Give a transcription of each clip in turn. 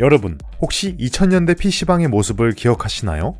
여러분, 혹시 2000년대 PC방의 모습을 기억하시나요?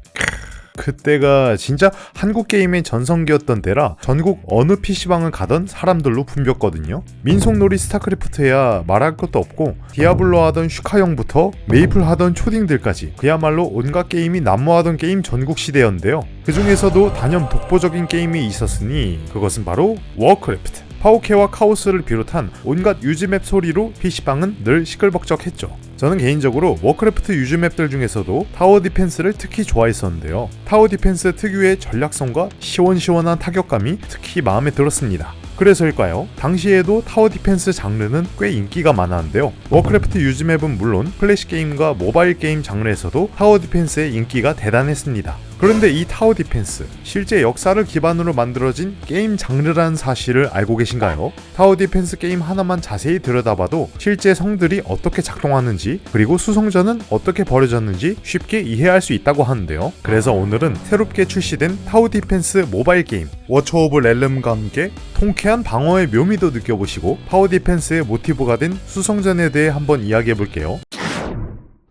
그때가 진짜 한국 게임의 전성기였던 때라 전국 어느 PC방을 가던 사람들로 붐볐거든요. 민속놀이 스타크래프트야 말할 것도 없고 디아블로 하던 슈카형부터 메이플 하던 초딩들까지 그야말로 온갖 게임이 난무하던 게임 전국 시대였는데요. 그 중에서도 단연 독보적인 게임이 있었으니 그것은 바로 워크래프트. 파오케와 카오스를 비롯한 온갖 유즈맵 소리로 PC방은 늘 시끌벅적했죠. 저는 개인적으로 워크래프트 유즈맵들 중에서도 타워 디펜스를 특히 좋아했었는데요. 타워 디펜스 특유의 전략성과 시원시원한 타격감이 특히 마음에 들었습니다. 그래서일까요? 당시에도 타워 디펜스 장르는 꽤 인기가 많았는데요. 워크래프트 유즈맵은 물론 플래시 게임과 모바일 게임 장르에서도 타워 디펜스의 인기가 대단했습니다. 그런데 이 타워 디펜스, 실제 역사를 기반으로 만들어진 게임 장르라는 사실을 알고 계신가요? 타워 디펜스 게임 하나만 자세히 들여다봐도 실제 성들이 어떻게 작동하는지 그리고 수성전은 어떻게 벌어졌는지 쉽게 이해할 수 있다고 하는데요. 그래서 오늘은 새롭게 출시된 타워 디펜스 모바일 게임 워처 오브 렐름과 함께 통쾌한 방어의 묘미도 느껴보시고 타워 디펜스의 모티브가 된 수성전에 대해 한번 이야기해 볼게요.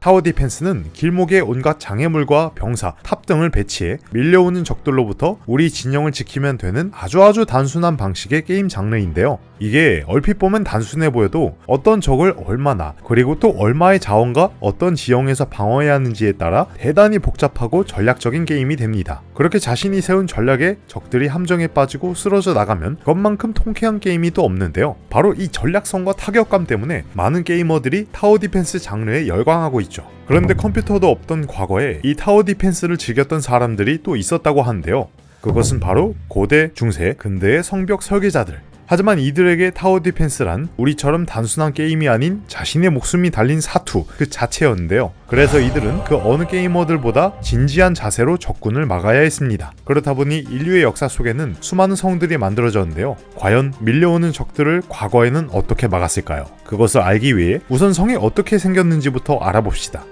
타워 디펜스는 길목에 온갖 장애물과 병사, 탑 등을 배치해 밀려오는 적들로부터 우리 진영을 지키면 되는 아주 아주 단순한 방식의 게임 장르인데요. 이게 얼핏 보면 단순해 보여도 어떤 적을 얼마나 그리고 또 얼마의 자원과 어떤 지형에서 방어해야 하는지에 따라 대단히 복잡하고 전략적인 게임이 됩니다. 그렇게 자신이 세운 전략에 적들이 함정에 빠지고 쓰러져 나가면 그것만큼 통쾌한 게임이 또 없는데요. 바로 이 전략성과 타격감 때문에 많은 게이머들이 타워 디펜스 장르에 열광하고 있죠. 그런데 컴퓨터도 없던 과거에 이 타워 디펜스를 즐겼던 사람들이 또 있었다고 하는데요. 그것은 바로 고대, 중세, 근대의 성벽 설계자들. 하지만 이들에게 타워 디펜스란 우리처럼 단순한 게임이 아닌 자신의 목숨이 달린 사투 그 자체였는데요. 그래서 이들은 그 어느 게이머들보다 진지한 자세로 적군을 막아야 했습니다. 그렇다 보니 인류의 역사 속에는 수많은 성들이 만들어졌는데요. 과연 밀려오는 적들을 과거에는 어떻게 막았을까요? 그것을 알기 위해 우선 성이 어떻게 생겼는지부터 알아봅시다.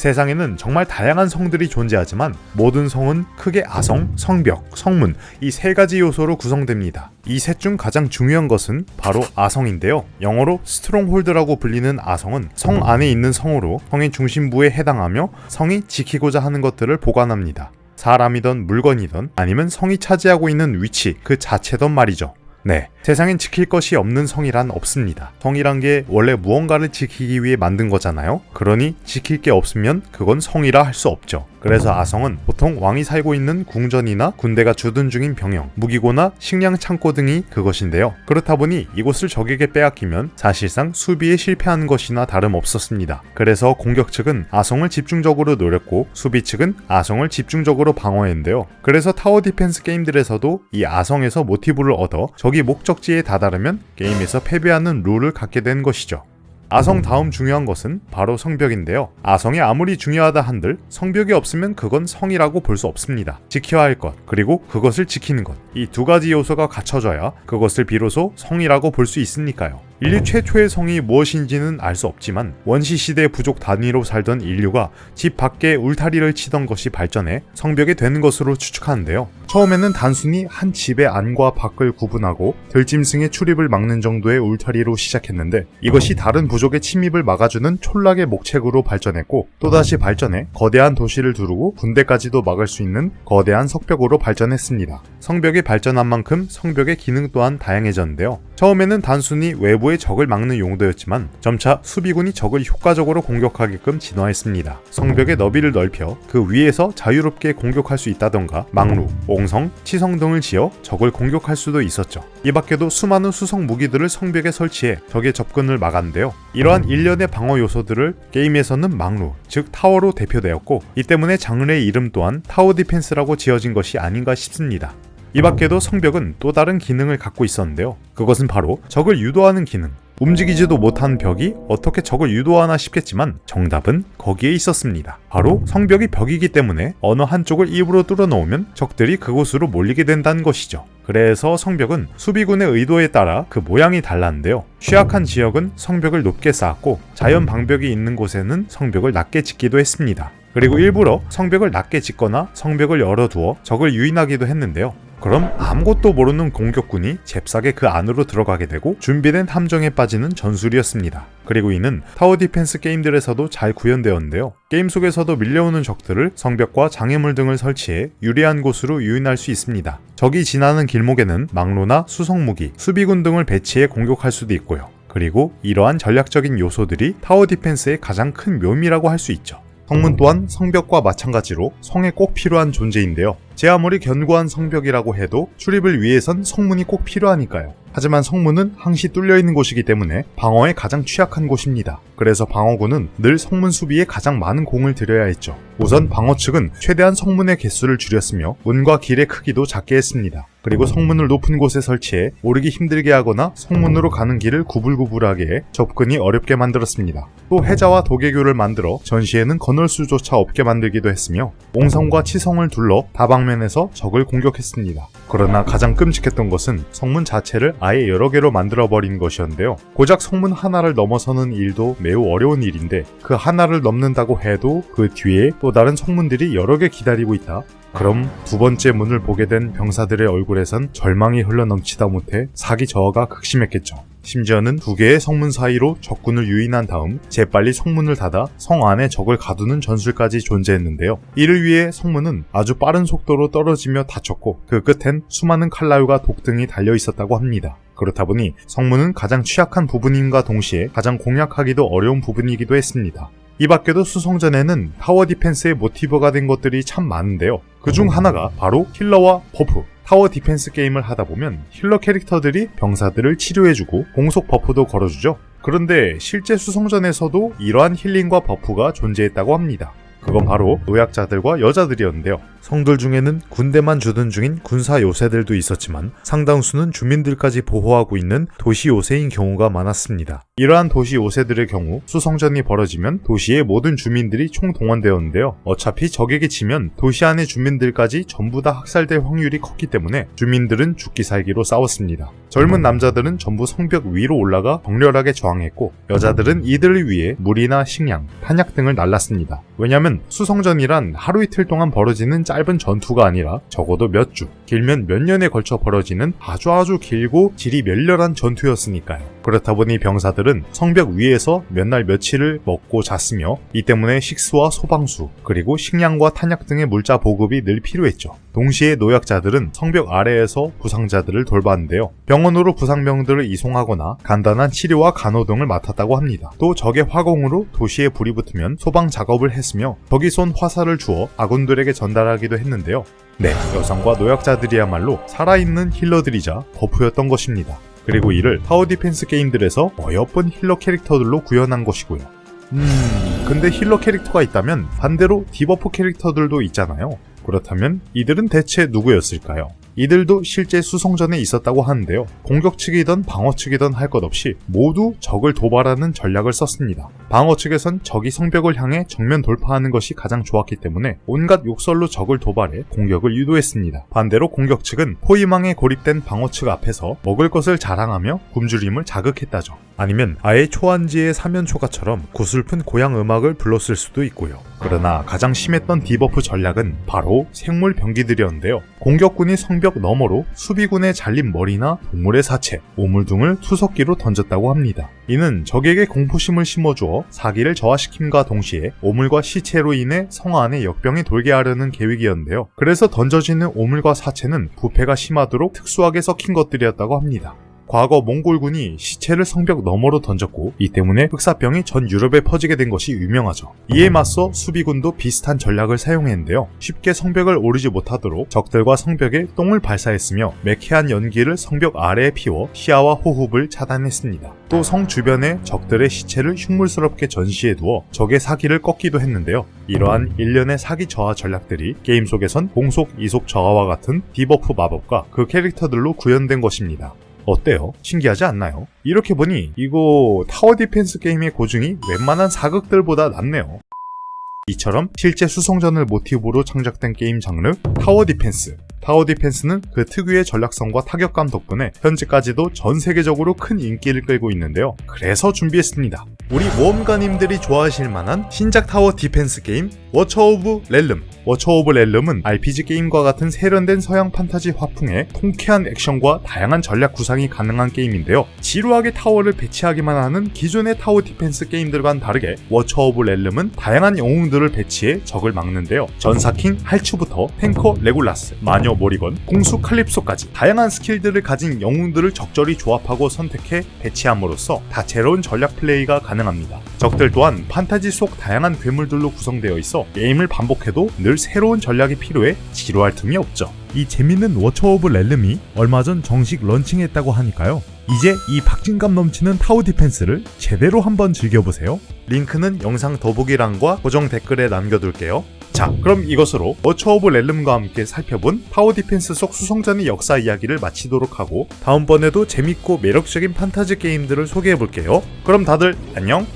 세상에는 정말 다양한 성들이 존재하지만 모든 성은 크게 아성, 성벽, 성문 이 세 가지 요소로 구성됩니다. 이 셋 중 가장 중요한 것은 바로 아성인데요. 영어로 스트롱홀드라고 불리는 아성은 성 안에 있는 성으로 성의 중심부에 해당하며 성이 지키고자 하는 것들을 보관합니다. 사람이든 물건이든 아니면 성이 차지하고 있는 위치 그 자체든 말이죠. 네. 세상엔 지킬 것이 없는 성이란 없습니다. 성이란 게 원래 무언가를 지키기 위해 만든 거잖아요. 그러니 지킬 게 없으면 그건 성이라 할 수 없죠. 그래서 아성은 보통 왕이 살고 있는 궁전이나 군대가 주둔 중인 병영, 무기고나 식량 창고 등이 그것인데요. 그렇다 보니 이곳을 적에게 빼앗기면 사실상 수비에 실패하는 것이나 다름없었습니다. 그래서 공격 측은 아성을 집중적으로 노렸고 수비 측은 아성을 집중적으로 방어했는데요. 그래서 타워 디펜스 게임들에서도 이 아성에서 모티브를 얻어 적이 목적지에 다다르면 게임에서 패배하는 룰을 갖게 된 것이죠. 아성 다음 중요한 것은 바로 성벽인데요. 아성이 아무리 중요하다 한들 성벽이 없으면 그건 성이라고 볼 수 없습니다. 지켜야 할 것, 그리고 그것을 지키는 것. 이 두 가지 요소가 갖춰져야 그것을 비로소 성이라고 볼 수 있으니까요. 인류 최초의 성이 무엇인지는 알 수 없지만 원시 시대 부족 단위로 살던 인류가 집 밖에 울타리를 치던 것이 발전해 성벽이 되는 것으로 추측하는데요. 처음에는 단순히 한 집의 안과 밖을 구분하고 들짐승의 출입을 막는 정도의 울타리로 시작했는데 이것이 다른 부족의 침입을 막아주는 촌락의 목책으로 발전했고 또다시 발전해 거대한 도시를 두르고 군대까지도 막을 수 있는 거대한 석벽으로 발전했습니다. 성벽이 발전한 만큼 성벽의 기능 또한 다양해졌는데요. 처음에는 단순히 외부 의 적을 막는 용도였지만 점차 수비군이 적을 효과적으로 공격하게끔 진화했습니다. 성벽의 너비를 넓혀 그 위에서 자유롭게 공격할 수 있다던가 막루, 옹성, 치성 등을 지어 적을 공격할 수도 있었죠. 이 밖에도 수많은 수성 무기들을 성벽에 설치해 적의 접근을 막았는데요. 이러한 일련의 방어 요소들을 게임에서는 막루, 즉 타워로 대표되었고 이 때문에 장르의 이름 또한 타워 디펜스라고 지어진 것이 아닌가 싶습니다. 이 밖에도 성벽은 또 다른 기능을 갖고 있었는데요. 그것은 바로 적을 유도하는 기능. 움직이지도 못한 벽이 어떻게 적을 유도하나 싶겠지만 정답은 거기에 있었습니다. 바로 성벽이 벽이기 때문에 어느 한쪽을 입으로 뚫어 놓으면 적들이 그곳으로 몰리게 된다는 것이죠. 그래서 성벽은 수비군의 의도에 따라 그 모양이 달랐는데요. 취약한 지역은 성벽을 높게 쌓았고 자연 방벽이 있는 곳에는 성벽을 낮게 짓기도 했습니다. 그리고 일부러 성벽을 낮게 짓거나 성벽을 열어두어 적을 유인하기도 했는데요. 그럼 아무것도 모르는 공격군이 잽싸게 그 안으로 들어가게 되고 준비된 함정에 빠지는 전술이었습니다. 그리고 이는 타워 디펜스 게임들에서도 잘 구현되었는데요. 게임 속에서도 밀려오는 적들을 성벽과 장애물 등을 설치해 유리한 곳으로 유인할 수 있습니다. 적이 지나는 길목에는 막로나 수성무기, 수비군 등을 배치해 공격할 수도 있고요. 그리고 이러한 전략적인 요소들이 타워 디펜스의 가장 큰 묘미라고 할 수 있죠. 성문 또한 성벽과 마찬가지로 성에 꼭 필요한 존재인데요. 제 아무리 견고한 성벽이라고 해도 출입을 위해선 성문이 꼭 필요하니까요. 하지만 성문은 항시 뚫려 있는 곳이기 때문에 방어에 가장 취약한 곳입니다. 그래서 방어군은 늘 성문 수비에 가장 많은 공을 들여야 했죠. 우선 방어 측은 최대한 성문의 개수를 줄였으며 문과 길의 크기도 작게 했습니다. 그리고 성문을 높은 곳에 설치해 오르기 힘들게 하거나 성문으로 가는 길을 구불구불하게 해 접근이 어렵게 만들었습니다. 또 해자와 도개교를 만들어 전시에는 건널 수조차 없게 만들기도 했으며 옹성과 치성을 둘러 다방면 에서 적을 공격했습니다. 그러나 가장 끔찍했던 것은 성문 자체를 아예 여러 개로 만들어 버린 것이었는데요. 고작 성문 하나를 넘어서는 일도 매우 어려운 일인데 그 하나를 넘는다고 해도 그 뒤에 또 다른 성문들이 여러 개 기다리고 있다. 그럼 두 번째 문을 보게 된 병사들의 얼굴에선 절망이 흘러넘치다 못해 사기 저하가 극심했겠죠. 심지어는 두 개의 성문 사이로 적군을 유인한 다음 재빨리 성문을 닫아 성 안에 적을 가두는 전술까지 존재했는데요. 이를 위해 성문은 아주 빠른 속도로 떨어지며 닫혔고 그 끝엔 수많은 칼날과 독등이 달려 있었다고 합니다. 그렇다 보니 성문은 가장 취약한 부분임과 동시에 가장 공략하기도 어려운 부분이기도 했습니다. 이 밖에도 수성전에는 타워 디펜스의 모티브가 된 것들이 참 많은데요. 그중 하나가 바로 힐러와 버프, 타워 디펜스 게임을 하다 보면 힐러 캐릭터들이 병사들을 치료해주고 공속 버프도 걸어주죠. 그런데 실제 수성전에서도 이러한 힐링과 버프가 존재했다고 합니다. 그건 바로 노약자들과 여자들이었는데요. 성들 중에는 군대만 주둔 중인 군사 요새들도 있었지만 상당수는 주민들까지 보호하고 있는 도시 요새인 경우가 많았습니다. 이러한 도시 요새들의 경우 수성전이 벌어지면 도시의 모든 주민들이 총동원되었는데요. 어차피 적에게 지면 도시 안의 주민들까지 전부 다 학살될 확률이 컸기 때문에 주민들은 죽기 살기로 싸웠습니다. 젊은 남자들은 전부 성벽 위로 올라가 격렬하게 저항했고 여자들은 이들을 위해 물이나 식량, 탄약 등을 날랐습니다. 왜냐하면 수성전이란 하루 이틀 동안 벌어지는 짧은 전투가 아니라 적어도 몇 주, 길면 몇 년에 걸쳐 벌어지는 아주 아주 길고 질이 멸렬한 전투였으니까요. 그렇다 보니 병사들은 성벽 위에서 몇 날 며칠을 먹고 잤으며 이 때문에 식수와 소방수 그리고 식량과 탄약 등의 물자 보급이 늘 필요했죠. 동시에 노약자들은 성벽 아래에서 부상자들을 돌봤는데요. 병원으로 부상병들을 이송하거나 간단한 치료와 간호 등을 맡았다고 합니다. 또 적의 화공으로 도시에 불이 붙으면 소방 작업을 했으며 적이 쏜 화살을 주어 아군들에게 전달하기도 했는데요. 네, 여성과 노약자들이야말로 살아있는 힐러들이자 버프였던 것입니다. 그리고 이를 타워 디펜스 게임들에서 어여쁜 힐러 캐릭터들로 구현한 것이고요. 음, 근데 힐러 캐릭터가 있다면 반대로 디버프 캐릭터들도 있잖아요. 그렇다면 이들은 대체 누구였을까요? 이들도 실제 수성전에 있었다고 하는데요. 공격 측이든 방어 측이든 할 것 없이 모두 적을 도발하는 전략을 썼습니다. 방어 측에선 적이 성벽을 향해 정면 돌파하는 것이 가장 좋았기 때문에 온갖 욕설로 적을 도발해 공격을 유도했습니다. 반대로 공격 측은 포위망에 고립된 방어 측 앞에서 먹을 것을 자랑하며 굶주림을 자극했다죠. 아니면 아예 초안지의 사면초가처럼 구슬픈 고향 음악을 불렀을 수도 있고요. 그러나 가장 심했던 디버프 전략은 바로 생물 병기들이었는데요. 공격군이 성벽 너머로 수비군의 잘린 머리나 동물의 사체, 오물 등을 투석기로 던졌다고 합니다. 이는 적에게 공포심을 심어주어 사기를 저하시킴과 동시에 오물과 시체로 인해 성 안에 역병이 돌게 하려는 계획이었는데요. 그래서 던져지는 오물과 사체는 부패가 심하도록 특수하게 섞인 것들이었다고 합니다. 과거 몽골군이 시체를 성벽 너머로 던졌고 이 때문에 흑사병이 전 유럽에 퍼지게 된 것이 유명하죠. 이에 맞서 수비군도 비슷한 전략을 사용했는데요. 쉽게 성벽을 오르지 못하도록 적들과 성벽에 똥을 발사했으며 매캐한 연기를 성벽 아래에 피워 시야와 호흡을 차단했습니다. 또 성 주변에 적들의 시체를 흉물스럽게 전시해 두어 적의 사기를 꺾기도 했는데요. 이러한 일련의 사기 저하 전략들이 게임 속에선 공속, 이속 저하와 같은 디버프 마법과 그 캐릭터들로 구현된 것입니다. 어때요? 신기하지 않나요? 이렇게 보니 이거 타워 디펜스 게임의 고증이 웬만한 사극들보다 낫네요. 이처럼 실제 수성전을 모티브로 창작된 게임 장르 타워 디펜스. 타워 디펜스는 그 특유의 전략성과 타격감 덕분에 현재까지도 전 세계적으로 큰 인기를 끌고 있는데요. 그래서 준비했습니다. 우리 모험가님들이 좋아하실 만한 신작 타워 디펜스 게임 워처 오브 렐름 워처 오브 렐름은 RPG 게임과 같은 세련된 서양 판타지 화풍에 통쾌한 액션과 다양한 전략 구상이 가능한 게임인데요. 지루하게 타워를 배치하기만 하는 기존의 타워 디펜스 게임들과는 다르게 워처 오브 렐름은 다양한 영웅들을 배치해 적을 막는데요. 전사킹 할추부터 탱커 레굴라스, 마녀 모리건, 공수 칼립소까지 다양한 스킬들을 가진 영웅들을 적절히 조합하고 선택해 배치함으로써 다채로운 전략 플레이가 가능합니다. 적들 또한 판타지 속 다양한 괴물들로 구성되어 있어 게임을 반복해도 늘 새로운 전략이 필요해 지루할 틈이 없죠. 이 재밌는 워처 오브 렐름이 얼마 전 정식 런칭했다고 하니까요. 이제 이 박진감 넘치는 타워 디펜스를 제대로 한번 즐겨보세요. 링크는 영상 더보기란과 고정 댓글에 남겨둘게요. 자, 그럼 이것으로 워처 오브 렐름과 함께 살펴본 타워 디펜스 속 수성전의 역사 이야기를 마치도록 하고 다음번에도 재밌고 매력적인 판타지 게임들을 소개해볼게요. 그럼 다들 안녕!